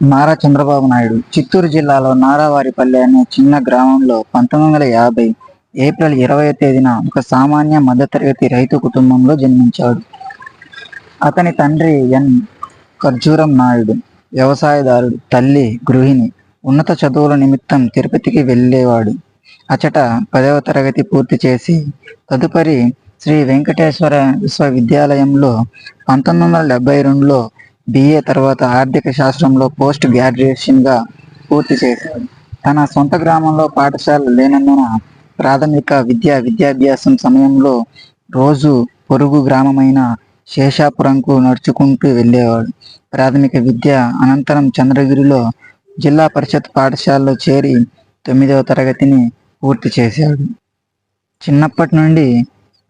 నారా చంద్రబాబు నాయుడు చిత్తూరు జిల్లాలో నారావారిపల్లి అనే చిన్న గ్రామంలో పంతొమ్మిది వందల యాభై ఏప్రిల్ ఇరవై తేదీన ఒక సామాన్య మధ్యతరగతి రైతు కుటుంబంలో జన్మించాడు. అతని తండ్రి ఎన్. ఖర్జూరం నాయుడు వ్యవసాయదారుడు తల్లి గృహిణి ఉన్నత చదువుల నిమిత్తం తిరుపతికి వెళ్ళేవాడు. అచట పదవ తరగతి పూర్తి చేసి తదుపరి శ్రీ వెంకటేశ్వర విశ్వవిద్యాలయంలో పంతొమ్మిది వందల డెబ్బై రెండులో బిఏ తర్వాత ఆర్థిక శాస్త్రంలో పోస్ట్ గ్రాడ్యుయేషన్గా పూర్తి చేశాడు. తన సొంత గ్రామంలో పాఠశాల లేనందున ప్రాథమిక విద్యా విద్యాభ్యాసం సమయంలో రోజు పొరుగు గ్రామమైన శేషాపురంకు నడుచుకుంటూ వెళ్ళేవాడు. ప్రాథమిక విద్య అనంతరం చంద్రగిరిలో జిల్లా పరిషత్ పాఠశాలలో చేరి తొమ్మిదవ తరగతిని పూర్తి చేశాడు. చిన్నప్పటి నుండి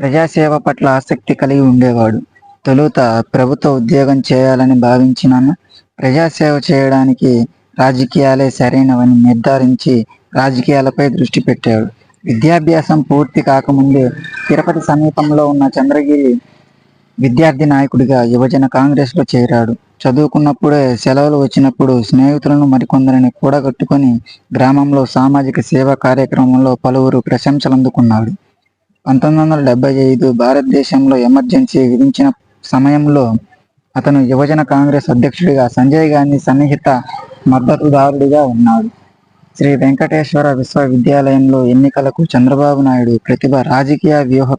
ప్రజాసేవ పట్ల ఆసక్తి కలిగి ఉండేవాడు. తొలుత ప్రభుత్వ ఉద్యోగం చేయాలని భావించినాను. ప్రజాసేవ చేయడానికి రాజకీయాలే సరైనవని నిర్ధారించి రాజకీయాలపై దృష్టి పెట్టాడు. విద్యాభ్యాసం పూర్తి కాకముందే తిరుపతి సమీపంలో ఉన్న చంద్రగిరి విద్యార్థి నాయకుడిగా యువజన కాంగ్రెస్లో చేరాడు. చదువుకున్నప్పుడే సెలవులు వచ్చినప్పుడు స్నేహితులను మరికొందరిని కూడగట్టుకొని గ్రామంలో సామాజిక సేవా కార్యక్రమంలో పలువురు ప్రశంసలు అందుకున్నాడు పంతొమ్మిది వందల డెబ్బై ఐదు భారతదేశంలో ఎమర్జెన్సీ విధించిన సమయంలో అతను యువజన కాంగ్రెస్ అధ్యక్షుడిగా సంజయ్ గాంధీ సన్నిహిత మద్దతుదారుడిగా ఉన్నాడు. శ్రీ వెంకటేశ్వర విశ్వవిద్యాలయంలో ఎన్నికలకు చంద్రబాబు నాయుడు ప్రతిభ రాజకీయ వ్యూహ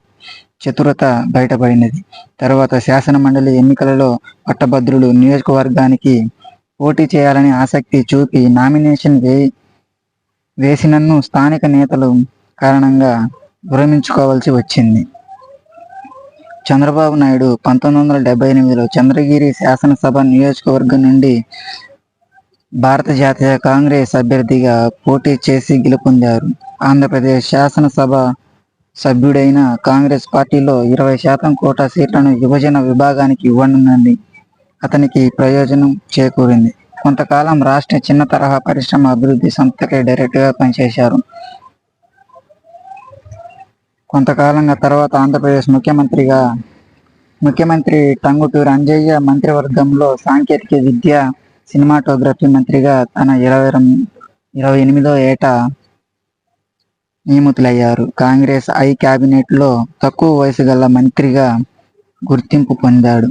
చతురత బయటపడినది. తర్వాత శాసన మండలి ఎన్నికలలో పట్టభద్రులు నియోజకవర్గానికి పోటీ చేయాలని ఆసక్తి చూపి నామినేషన్ వే వేసినన్ను స్థానిక నేతలు కారణంగా విరమించుకోవాల్సి వచ్చింది. చంద్రబాబు నాయుడు పంతొమ్మిది వందల డెబ్బై ఎనిమిదిలో చంద్రగిరి శాసనసభ నియోజకవర్గం నుండి భారత జాతీయ కాంగ్రెస్ అభ్యర్థిగా పోటీ చేసి గెలుపొందారు. ఆంధ్రప్రదేశ్ శాసనసభ సభ్యుడైన కాంగ్రెస్ పార్టీలో ఇరవై శాతం కోటా సీట్లను విభజన విభాగానికి ఇవ్వనున్నది అతనికి ప్రయోజనం చేకూరింది. కొంతకాలం రాష్ట్ర చిన్న తరహా పరిశ్రమ అభివృద్ధి సంస్థకే డైరెక్ట్గా పనిచేశారు. కొంతకాలంగా తర్వాత ఆంధ్రప్రదేశ్ ముఖ్యమంత్రిగా ముఖ్యమంత్రి టంగుటూ అంజయ్య మంత్రివర్గంలో సాంకేతిక విద్య సినిమాటోగ్రఫీ మంత్రిగా తన ఇరవై ఇరవై ఎనిమిదో ఏట నియమితులయ్యారు. కాంగ్రెస్ ఐ క్యాబినెట్లో తక్కువ వయసు గల మంత్రిగా గుర్తింపు పొందాడు.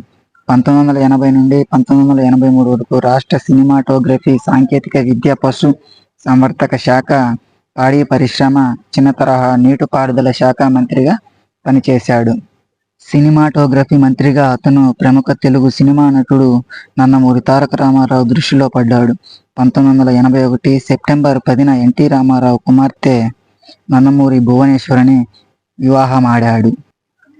పంతొమ్మిది వందల ఎనభై నుండి పంతొమ్మిది వందల ఎనభై మూడు వరకు రాష్ట్ర సినిమాటోగ్రఫీ సాంకేతిక విద్య పశు సంవర్ధక శాఖ పాడి పరిశ్రమ చిన్న తరహా నీటిపారుదల శాఖ మంత్రిగా పనిచేశాడు. సినిమాటోగ్రఫీ మంత్రిగా అతను ప్రముఖ తెలుగు సినిమా నటుడు నందమూరి తారక రామారావు దృష్టిలో పడ్డాడు. పంతొమ్మిది వందల ఎనభై ఒకటి సెప్టెంబర్ పదిన ఎన్టీ రామారావు కుమార్తె నందమూరి భువనేశ్వరిని వివాహమాడాడు.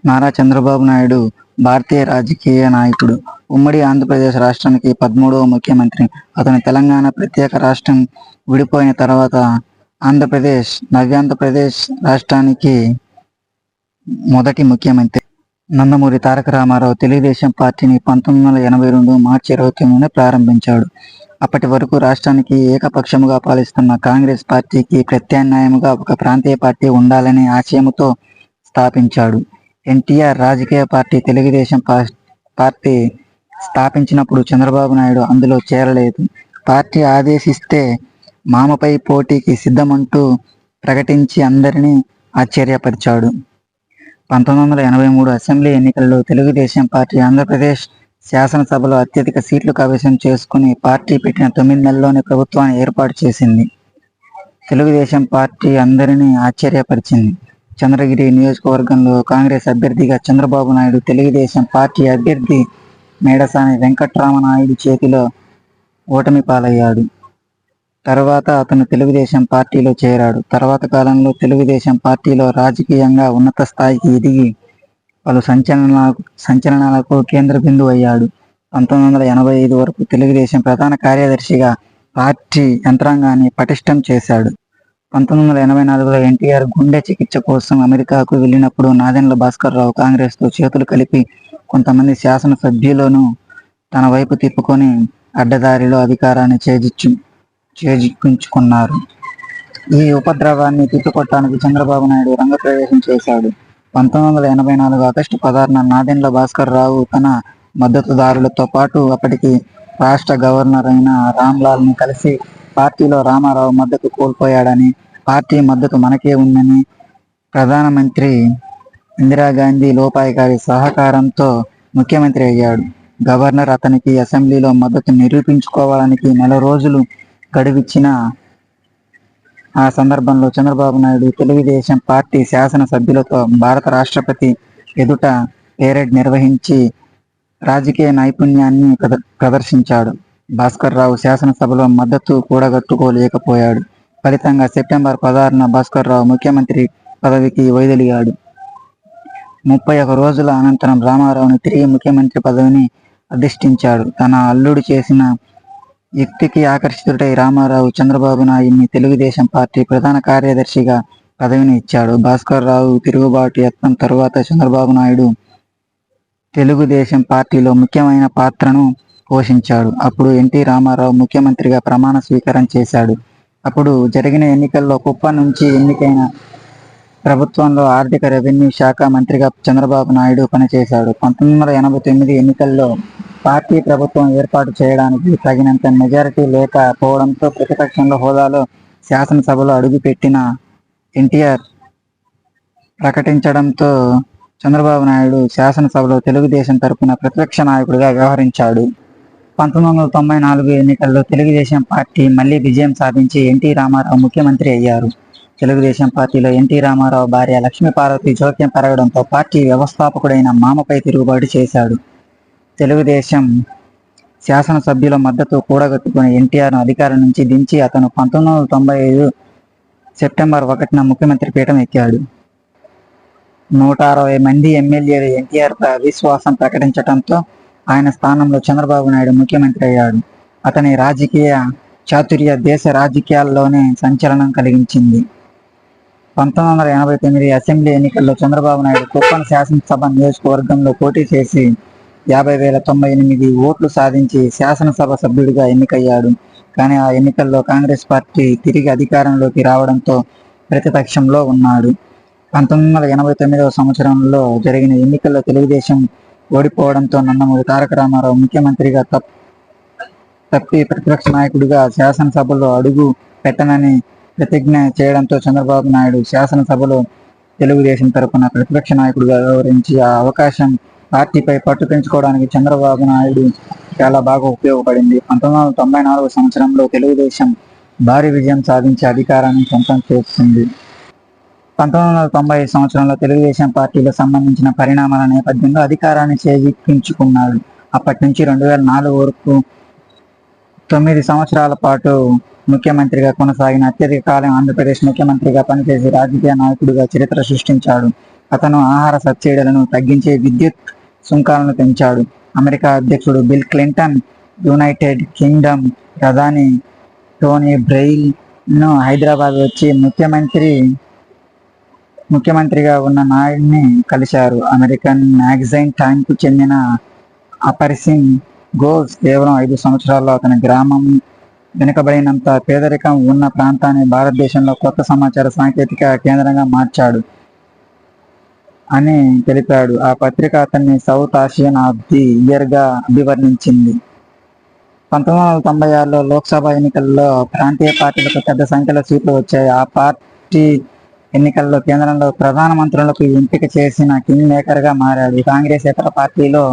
నారా చంద్రబాబు నాయుడు భారతీయ రాజకీయ నాయకుడు. ఉమ్మడి ఆంధ్రప్రదేశ్ రాష్ట్రానికి పదమూడవ ముఖ్యమంత్రి. అతను తెలంగాణ ప్రత్యేక రాష్ట్రం విడిపోయిన తర్వాత ఆంధ్రప్రదేశ్ నవ్యాంధ్రప్రదేశ్ రాష్ట్రానికి మొదటి ముఖ్యమంత్రి నందమూరి తారక రామారావు తెలుగుదేశం పార్టీని పంతొమ్మిది వందల ఎనభై రెండు మార్చి ఇరవై తొమ్మిదిన ప్రారంభించాడు. అప్పటి వరకు రాష్ట్రానికి ఏకపక్షముగా పాలిస్తున్న కాంగ్రెస్ పార్టీకి ప్రత్యామ్నాయంగా ఒక ప్రాంతీయ పార్టీ ఉండాలనే ఆశయంతో స్థాపించాడు. ఎన్టీఆర్ రాజకీయ పార్టీ తెలుగుదేశం పార్టీ స్థాపించినప్పుడు చంద్రబాబు నాయుడు అందులో చేరలేదు. పార్టీ ఆదేశిస్తే మామపై పోటీకి సిద్ధమంటూ ప్రకటించి అందరినీ ఆశ్చర్యపరిచాడు. పంతొమ్మిది వందల ఎనభై మూడు అసెంబ్లీ ఎన్నికల్లో తెలుగుదేశం పార్టీ ఆంధ్రప్రదేశ్ శాసనసభలో అత్యధిక సీట్లు కైవసం చేసుకుని పార్టీ పెట్టిన తొమ్మిది నెలల్లోనే ప్రభుత్వాన్ని ఏర్పాటు చేసింది. తెలుగుదేశం పార్టీ అందరినీ ఆశ్చర్యపరిచింది. చంద్రగిరి నియోజకవర్గంలో కాంగ్రెస్ అభ్యర్థిగా చంద్రబాబు నాయుడు తెలుగుదేశం పార్టీ అభ్యర్థి మేడసాని వెంకట్రామనాయుడు చేతిలో ఓటమి పాలయ్యాడు. తర్వాత అతను తెలుగుదేశం పార్టీలో చేరాడు. తర్వాత కాలంలో తెలుగుదేశం పార్టీలో రాజకీయంగా ఉన్నత స్థాయికి ఎదిగి పలు సంచలనాలకు సంచలనాలకు కేంద్ర బిందువు అయ్యాడు. పంతొమ్మిది వందల ఎనభై ఐదు వరకు తెలుగుదేశం ప్రధాన కార్యదర్శిగా పార్టీ యంత్రాంగాన్ని పటిష్టం చేశాడు. పంతొమ్మిది వందల ఎనభై నాలుగులో ఎన్టీఆర్ గుండె చికిత్స కోసం అమెరికాకు వెళ్ళినప్పుడు నాదెండ్ల భాస్కర్రావు కాంగ్రెస్తో చేతులు కలిపి కొంతమంది శాసనసభ్యులను తన వైపు తిప్పుకొని అడ్డదారిలో అధికారాన్ని చేజిచ్చు చేజిక్కించుకున్నారు ఈ ఉపద్రవాన్ని తిప్పికొట్టడానికి చంద్రబాబు నాయుడు రంగప్రవేశం చేశాడు. పంతొమ్మిది వందల ఎనభై నాలుగు ఆగస్టు పదహారున నాదెండ్ల భాస్కర్ రావు తన మద్దతుదారులతో పాటు అప్పటికి రాష్ట్ర గవర్నర్ అయిన రామ్లాల్ని కలిసి పార్టీలో రామారావు మద్దతు కోల్పోయాడని పార్టీ మద్దతు మనకే ఉందని ప్రధానమంత్రి ఇందిరాగాంధీ లోపాయికారి సహకారంతో ముఖ్యమంత్రి అయ్యాడు. గవర్నర్ అతనికి అసెంబ్లీలో మద్దతు నిరూపించుకోవడానికి నెల రోజులు గడువిచ్చిన ఆ సందర్భంలో చంద్రబాబు నాయుడు తెలుగుదేశం పార్టీ శాసనసభ్యులతో భారత రాష్ట్రపతి ఎదుట పేరెడ్ నిర్వహించి రాజకీయ నైపుణ్యాన్ని ప్రదర్శించాడు. భాస్కర్ రావు శాసనసభలో మద్దతు కూడగట్టుకోలేకపోయాడు. ఫలితంగా సెప్టెంబర్ పదహారున భాస్కర్ రావు ముఖ్యమంత్రి పదవికి వైదొలిగాడు. ముప్పై ఒక రోజుల అనంతరం రామారావుని తిరిగి ముఖ్యమంత్రి పదవిని అధిష్ఠించాడు. తన అల్లుడు చేసిన యుక్తికి ఆకర్షితుడై రామారావు చంద్రబాబు నాయుడిని తెలుగుదేశం పార్టీ ప్రధాన కార్యదర్శిగా పదవిని ఇచ్చాడు. భాస్కర్ రావు తిరుగుబాటు యత్నం తరువాత చంద్రబాబు నాయుడు తెలుగుదేశం పార్టీలో ముఖ్యమైన పాత్రను పోషించాడు. అప్పుడు ఎన్టీ రామారావు ముఖ్యమంత్రిగా ప్రమాణ స్వీకారం చేశాడు. అప్పుడు జరిగిన ఎన్నికల్లో కుప్ప నుంచి ఎన్నికైన ప్రభుత్వంలో ఆర్థిక రెవెన్యూ శాఖ మంత్రిగా చంద్రబాబు నాయుడు పనిచేశాడు. పంతొమ్మిది వందల ఎనభై తొమ్మిది ఎన్నికల్లో పార్టీ ప్రభుత్వం ఏర్పాటు చేయడానికి తగినంత మెజారిటీ లేకపోవడంతో ప్రతిపక్షంలో హోదాలో శాసనసభలో అడుగుపెట్టిన ఎన్టీఆర్ ప్రకటించడంతో చంద్రబాబు నాయుడు శాసనసభలో తెలుగుదేశం తరపున ప్రతిపక్ష నాయకుడిగా వ్యవహరించాడు. పంతొమ్మిది వందల తొంభై నాలుగు ఎన్నికల్లో తెలుగుదేశం పార్టీ మళ్ళీ విజయం సాధించి ఎన్టీ రామారావు ముఖ్యమంత్రి అయ్యారు. తెలుగుదేశం పార్టీలో ఎన్టీ రామారావు భార్య లక్ష్మీపార్వతి జోక్యం పెరగడంతో పార్టీ వ్యవస్థాపకుడైన మామపై తిరుగుబాటు చేశాడు. తెలుగుదేశం శాసనసభ్యుల మద్దతు కూడగట్టుకుని ఎన్టీఆర్ను అధికారం నుంచి దించి అతను పంతొమ్మిది వందల తొంభై ఐదు సెప్టెంబర్ ఒకటిన ముఖ్యమంత్రి పీఠం ఎక్కాడు. నూట అరవై మంది ఎమ్మెల్యేలు ఎన్టీఆర్పై అవిశ్వాసం ప్రకటించడంతో ఆయన స్థానంలో చంద్రబాబు నాయుడు ముఖ్యమంత్రి అయ్యాడు. అతని రాజకీయ చాతుర్య దేశ రాజకీయాల్లోనే సంచలనం కలిగించింది. పంతొమ్మిది వందల ఎనభై తొమ్మిది అసెంబ్లీ ఎన్నికల్లో చంద్రబాబు నాయుడు కుప్పం శాసనసభ నియోజకవర్గంలో పోటీ చేసి యాభై వేల తొంభై ఎనిమిది ఓట్లు సాధించి శాసనసభ సభ్యుడిగా ఎన్నికయ్యాడు. కానీ ఆ ఎన్నికల్లో కాంగ్రెస్ పార్టీ తిరిగి అధికారంలోకి రావడంతో ప్రతిపక్షంలో ఉన్నాడు. పంతొమ్మిది వందల ఎనభై తొమ్మిదవ సంవత్సరంలో జరిగిన ఎన్నికల్లో తెలుగుదేశం ఓడిపోవడంతో నందమూరి తారక రామారావు ముఖ్యమంత్రిగా తప్ తప్పి ప్రతిపక్ష నాయకుడిగా శాసనసభలో అడుగు పెట్టనని ప్రతిజ్ఞ చేయడంతో చంద్రబాబు నాయుడు శాసనసభలో తెలుగుదేశం తరపున ప్రతిపక్ష నాయకుడిగా వ్యవహరించి ఆ అవకాశం పార్టీపై పట్టు పెంచుకోవడానికి చంద్రబాబు నాయుడు చాలా బాగా ఉపయోగపడింది. పంతొమ్మిది వందల తొంభై నాలుగు సంవత్సరంలో తెలుగుదేశం భారీ విజయం సాధించి అధికారాన్ని సొంతం చేస్తుంది పంతొమ్మిది వందల తొంభై సంవత్సరంలో తెలుగుదేశం పార్టీలో సంబంధించిన పరిణామాల నేపథ్యంలో అధికారాన్ని చేజిక్కించుకున్నాడు అప్పటి నుంచి రెండు వేల నాలుగు వరకు తొమ్మిది సంవత్సరాల పాటు ముఖ్యమంత్రిగా కొనసాగిన అత్యధిక కాలం ఆంధ్రప్రదేశ్ ముఖ్యమంత్రిగా పనిచేసి రాజకీయ నాయకుడిగా చరిత్ర సృష్టించాడు. అతను ఆహార సబ్సిడీలను తగ్గించే విద్యుత్ సుంకాలను పెంచాడు. అమెరికా అధ్యక్షుడు బిల్ క్లింటన్ యునైటెడ్ కింగ్డమ్ ప్రధాని టోనీ బ్రెయిల్ను హైదరాబాద్ వచ్చి ముఖ్యమంత్రి ముఖ్యమంత్రిగా ఉన్న నాయుడిని కలిశారు. అమెరికన్ మ్యాగజైన్ టైమ్కు చెందిన అపరిసిన్ గోల్స్ కేవలం ఐదు సంవత్సరాల్లో అతని గ్రామం వెనుకబడినంత పేదరికం ఉన్న ప్రాంతాన్ని భారతదేశంలో కొత్త సమాచార సాంకేతిక కేంద్రంగా మార్చాడు. అని తెలిపాడు. ఆ పత్రిక అతన్ని సౌత్ ఆసియన్ ఆఫ్ ది ఇయర్గా అభివర్ణించింది. పంతొమ్మిది వందల తొంభై ఆరులో లోక్సభ ఎన్నికల్లో ప్రాంతీయ పార్టీలకు పెద్ద సంఖ్యలో సీట్లు వచ్చాయి. ఆ పార్టీ ఎన్నికల్లో కేంద్రంలో ప్రధానమంత్రులకు ఎంపిక చేసిన కింగ్ మేకర్గా మారాడు. కాంగ్రెస్ ఇతర పార్టీలో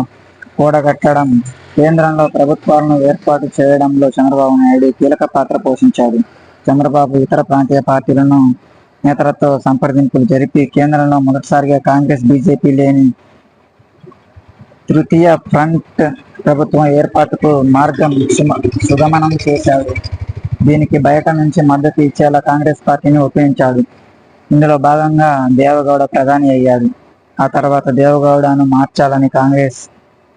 కూడగట్టడం కేంద్రంలో ప్రభుత్వాలను ఏర్పాటు చేయడంలో చంద్రబాబు నాయుడు కీలక పాత్ర పోషించాడు. చంద్రబాబు ఇతర ప్రాంతీయ పార్టీలను నేతలతో సంప్రదింపులు జరిపి కేంద్రంలో మొదటిసారిగా కాంగ్రెస్ బీజేపీ లేని తృతీయ ఫ్రంట్ ప్రభుత్వం ఏర్పాటుకు మార్గం సుగమనం చేశాడు దీనికి బయట నుంచి మద్దతు ఇచ్చేలా కాంగ్రెస్ పార్టీని ఒప్పించాడు. ఇందులో భాగంగా దేవగౌడ ప్రధాని అయ్యాడు. ఆ తర్వాత దేవగౌడను మార్చాలని కాంగ్రెస్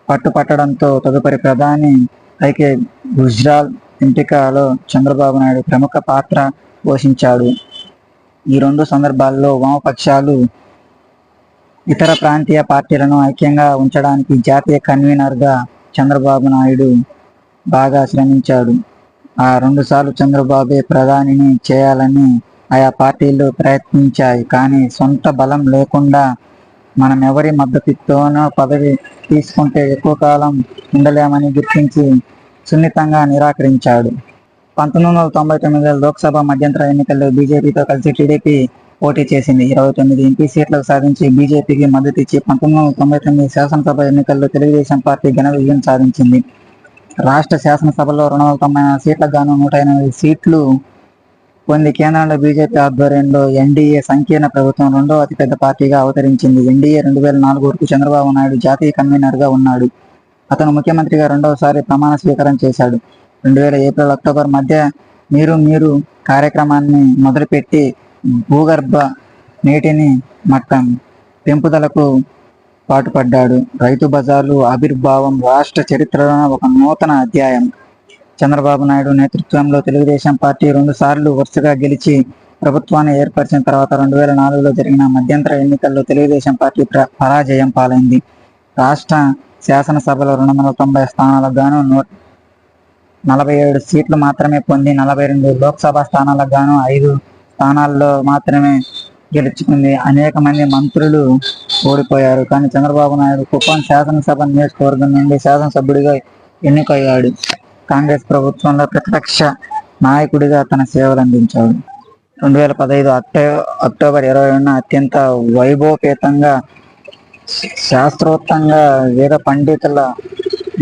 పట్టుపట్టడంతో తదుపరి ప్రధాని ఐకే గుజ్రాల్ ఎంపికలో చంద్రబాబు నాయుడు ప్రముఖ పాత్ర పోషించాడు. ఈ రెండు సందర్భాల్లో వామపక్షాలు ఇతర ప్రాంతీయ పార్టీలను ఐక్యంగా ఉంచడానికి జాతీయ కన్వీనర్గా చంద్రబాబు నాయుడు బాగా శ్రమించాడు. ఆ రెండుసార్లు చంద్రబాబే ప్రధానిని చేయాలని ఆయా పార్టీలు ప్రయత్నించాయి. కానీ సొంత బలం లేకుండా మనం ఎవరి మద్దతుతోనో పదవి తీసుకుంటే ఎక్కువ కాలం ఉండలేమని గుర్తించి సున్నితంగా నిరాకరించాడు. పంతొమ్మిది వందల తొంభై తొమ్మిదిలో లోక్సభ మధ్యంతర ఎన్నికల్లో బీజేపీతో కలిసి టీడీపీ పోటీ చేసింది. ఇరవై తొమ్మిది ఎంపీ సీట్లకు సాధించి బీజేపీకి మద్దతు ఇచ్చి పంతొమ్మిది వందల తొంభై తొమ్మిది శాసనసభ ఎన్నికల్లో తెలుగుదేశం పార్టీ ఘన విజయం సాధించింది. రాష్ట్ర శాసనసభలో రెండు వందల తొంభై సీట్లకు గాను నూట ఎనిమిది సీట్లు పొంది కేంద్రంలో బీజేపీ ఆధ్వర్యంలో ఎన్డీఏ సంకీర్ణ ప్రభుత్వం రెండో అతిపెద్ద పార్టీగా అవతరించింది. ఎన్డీఏ రెండు వేల నాలుగు వరకు చంద్రబాబు నాయుడు జాతీయ కన్వీనర్గా ఉన్నాడు. అతను ముఖ్యమంత్రిగా రెండవసారి ప్రమాణ స్వీకారం చేశాడు. రెండు వేల ఏప్రిల్ అక్టోబర్ మధ్య మీరు మీరు కార్యక్రమాన్ని మొదలుపెట్టి భూగర్భ నీటిని మట్టం పెంపుదలకు పాటుపడ్డాడు. రైతు బజార్లు ఆవిర్భావం రాష్ట్ర చరిత్రలో ఒక నూతన అధ్యాయం. చంద్రబాబు నాయుడు నేతృత్వంలో తెలుగుదేశం పార్టీ రెండు సార్లు వరుసగా గెలిచి ప్రభుత్వాన్ని ఏర్పరిచిన తర్వాత రెండు వేల నాలుగులో జరిగిన మధ్యంతర ఎన్నికల్లో తెలుగుదేశం పార్టీ పరాజయం పాలైంది. రాష్ట్ర శాసనసభలో రెండు వందల తొంభై స్థానాలకు గాను నూట నలభై ఏడు సీట్లు మాత్రమే పొంది నలభై రెండు లోక్సభ స్థానాలకు గాను ఐదు స్థానాల్లో మాత్రమే గెలుచుకుంది. అనేక మంది మంత్రులు ఓడిపోయారు. కానీ చంద్రబాబు నాయుడు కుప్పం శాసనసభ నియోజకవర్గం నుండి శాసనసభ్యుడిగా ఎన్నికయ్యాడు. కాంగ్రెస్ ప్రభుత్వంలో ప్రతిపక్ష నాయకుడిగా తన సేవలు అందించాడు. రెండు వేల పదహైదు అక్టో అక్టోబర్ ఇరవై రెండున అత్యంత వైభవపేతంగా శాస్త్రోత్తంగా వేద పండితుల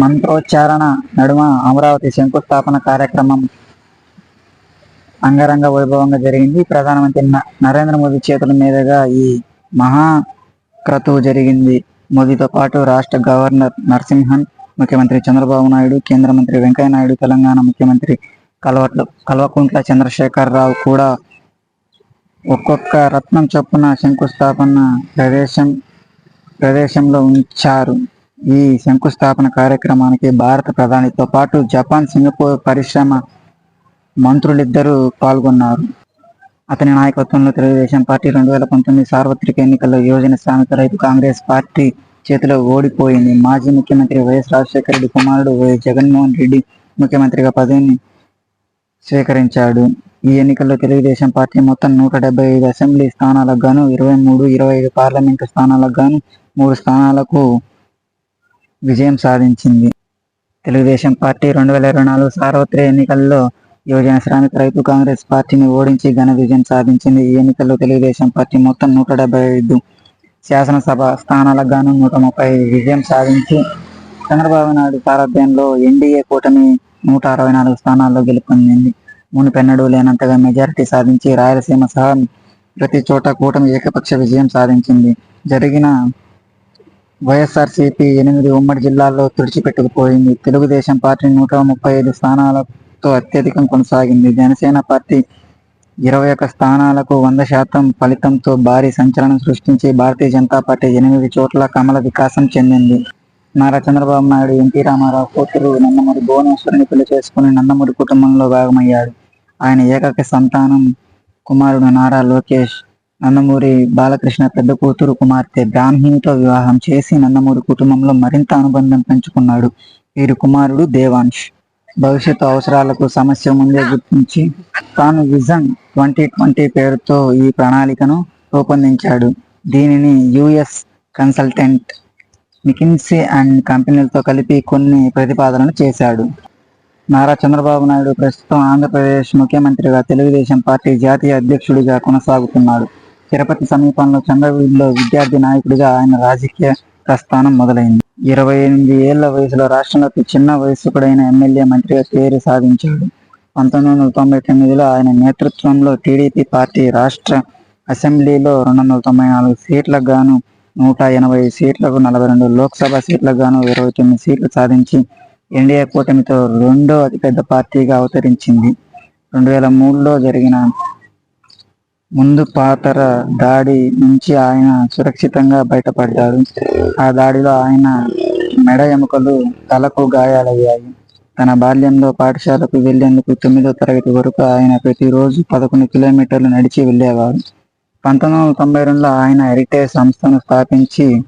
మంత్రోచ్చారణ నడుమ అమరావతి శంకుస్థాపన కార్యక్రమం అంగరంగ వైభవంగా జరిగింది. ప్రధానమంత్రి నరేంద్ర మోదీ చేతుల మీదుగా ఈ మహా క్రతువు జరిగింది. మోదీతో పాటు రాష్ట్ర గవర్నర్ నరసింహన్ ముఖ్యమంత్రి చంద్రబాబు నాయుడు కేంద్ర మంత్రి వెంకయ్య నాయుడు తెలంగాణ ముఖ్యమంత్రి కల్వట్లు కల్వకుంట్ల చంద్రశేఖర్ రావు కూడా ఒక్కొక్క రత్నం చొప్పున శంకుస్థాపన ప్రదేశం ప్రదేశంలో ఉంచారు. ఈ శంకుస్థాపన కార్యక్రమానికి భారత ప్రధానితో పాటు జపాన్ సింగపూర్ పరిశ్రమ మంత్రులిద్దరూ పాల్గొన్నారు. అతని నాయకత్వంలో తెలుగుదేశం పార్టీ రెండు వేల పంతొమ్మిది సార్వత్రిక ఎన్నికల్లో యువజన శ్రామిక రైతు కాంగ్రెస్ పార్టీ చేతిలో ఓడిపోయింది. మాజీ ముఖ్యమంత్రి వైఎస్ రాజశేఖర రెడ్డి కుమారుడు వైఎస్ జగన్మోహన్ రెడ్డి ముఖ్యమంత్రిగా పదవిని స్వీకరించాడు. ఈ ఎన్నికల్లో తెలుగుదేశం పార్టీ మొత్తం నూట డెబ్బై ఐదు అసెంబ్లీ స్థానాలకు గాను ఇరవై మూడు ఇరవై ఐదు పార్లమెంటు స్థానాలకు గాను మూడు స్థానాలకు విజయం సాధించింది. తెలుగుదేశం పార్టీ రెండు వేల ఇరవై నాలుగు సార్వత్రిక ఎన్నికల్లో యువజన శ్రామిక రైతు కాంగ్రెస్ పార్టీని ఓడించి ఘన విజయం సాధించింది. ఈ ఎన్నికల్లో తెలుగుదేశం పార్టీ మొత్తం నూట డెబ్బై ఐదు శాసనసభ స్థానాలకు గాను నూట ముప్పై విజయం సాధించి చంద్రబాబు నాయుడు సారథ్యంలో ఎన్డీఏ కూటమి నూట అరవై నాలుగు స్థానాల్లో గెలుపొందింది. మునిపెన్నడూ లేనంతగా మెజారిటీ సాధించి రాయలసీమ సహా ప్రతి చోట కూటమి ఏకపక్ష విజయం సాధించింది. జరిగిన వైఎస్ఆర్సీపీ ఎనిమిది ఉమ్మడి జిల్లాల్లో తుడిచిపెట్టుకుపోయింది. తెలుగుదేశం పార్టీ నూట ముప్పై ఐదు స్థానాలతో అత్యధికం కొనసాగింది. జనసేన పార్టీ ఇరవై ఒక్క స్థానాలకు వంద శాతం ఫలితంతో భారీ సంచలనం సృష్టించి భారతీయ జనతా పార్టీ ఎనిమిది చోట్ల కమల వికాసం చెందింది. నారా చంద్రబాబు నాయుడు ఎన్టీ రామారావు కూతురు నందమూరి భువనేశ్వరిని పెళ్ళి చేసుకుని నందమూరి కుటుంబంలో భాగమయ్యాడు. ఆయన ఏకైక సంతానం కుమారుడు నారా లోకేష్. నందమూరి బాలకృష్ణ పెద్ద కూతురు కుమార్తె బ్రాహ్మిణితో వివాహం చేసి నందమూరి కుటుంబంలో మరింత అనుబంధం పెంచుకున్నాడు. వీరి కుమారుడు దేవాంష్ భవిష్యత్తు అవసరాలకు సమస్య ముందే గుర్తించి తాను విజన్ ట్వంటీ ట్వంటీ పేరుతో ఈ ప్రణాళికను రూపొందించాడు. దీనిని యుఎస్ కన్సల్టెంట్ మికిన్సీ అండ్ కంపెనీలతో కలిపి కొన్ని ప్రతిపాదనలు చేశాడు. నారా చంద్రబాబు నాయుడు ప్రస్తుతం ఆంధ్రప్రదేశ్ ముఖ్యమంత్రిగా తెలుగుదేశం పార్టీ జాతీయ అధ్యక్షుడిగా కొనసాగుతున్నాడు. తిరుపతి సమీపంలో చంద్రవీడిలో విద్యార్థి నాయకుడిగా ఆయన రాజకీయ ప్రస్థానం మొదలైంది. ఇరవై ఎనిమిది ఏళ్ళ వయసులో రాష్ట్రంలో చిన్న వయస్కుడైన ఎమ్మెల్యే మంత్రిగా పేరు సాధించాడు. పంతొమ్మిది వందల తొంభై తొమ్మిదిలో ఆయన నేతృత్వంలో టీడీపీ పార్టీ రాష్ట్ర అసెంబ్లీలో రెండు వందల తొంభై నాలుగు సీట్లకు గాను నూట ఎనభై సీట్లకు నలభై రెండు లోక్సభ సీట్లకు గాను ఇరవై తొమ్మిది సీట్లు సాధించి ఎన్డీఏ కూటమితో రెండో అతిపెద్ద పార్టీగా అవతరించింది. రెండు వేల మూడులో జరిగిన ముందు పాతర దాడి నుంచి ఆయన సురక్షితంగా బయటపడ్డాడు. ఆ దాడిలో ఆయన మెడ ఎముకలు తలకు గాయాలయ్యాయి. తన బాల్యంలో పాఠశాలకు వెళ్ళేందుకు తొమ్మిదో తరగతి వరకు ఆయన ప్రతిరోజు పదకొండు కిలోమీటర్లు నడిచి వెళ్ళేవారు. పంతొమ్మిది వందల తొంభై రెండులో ఆయన హెరిటేజ్ సంస్థను స్థాపించి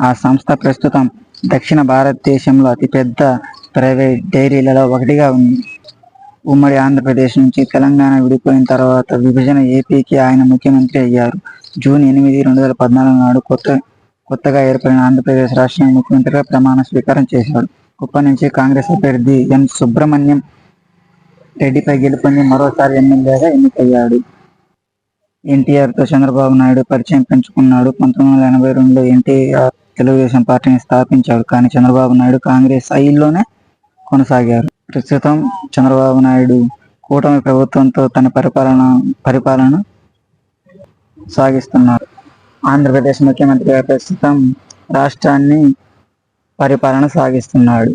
ఆ సంస్థ ప్రస్తుతం దక్షిణ భారతదేశంలో అతిపెద్ద ప్రైవేట్ డైరీలలో ఒకటిగా ఉంది. ఉమ్మడి ఆంధ్రప్రదేశ్ నుంచి తెలంగాణ విడిపోయిన తర్వాత విభజన ఏపీకి ఆయన ముఖ్యమంత్రి అయ్యారు. జూన్ ఎనిమిది రెండు వేల పద్నాలుగు నాడు కొత్త కొత్తగా ఏర్పడిన ఆంధ్రప్రదేశ్ రాష్ట్ర ముఖ్యమంత్రిగా ప్రమాణ స్వీకారం చేశాడు కుప్పం నుంచి కాంగ్రెస్ అభ్యర్థి ఎన్. సుబ్రహ్మణ్యం రెడ్డిపై గెలుపొంది మరోసారి ఎమ్మెల్యేగా ఎన్నికయ్యాడు. ఎన్టీఆర్తో చంద్రబాబు నాయుడు పరిచయం పెంచుకున్నాడు. పంతొమ్మిది వందల ఎనభై రెండులో ఎన్టీఆర్ తెలుగుదేశం పార్టీని స్థాపించాడు. కానీ చంద్రబాబు నాయుడు కాంగ్రెస్ ఐలోనే కొనసాగారు. ప్రస్తుతం చంద్రబాబు నాయుడు కూటమి ప్రభుత్వంతో తన పరిపాలన పరిపాలన సాగిస్తున్నారు. ఆంధ్రప్రదేశ్ ముఖ్యమంత్రిగా ప్రస్తుతం రాష్ట్రాన్ని పరిపాలన సాగిస్తున్నాడు.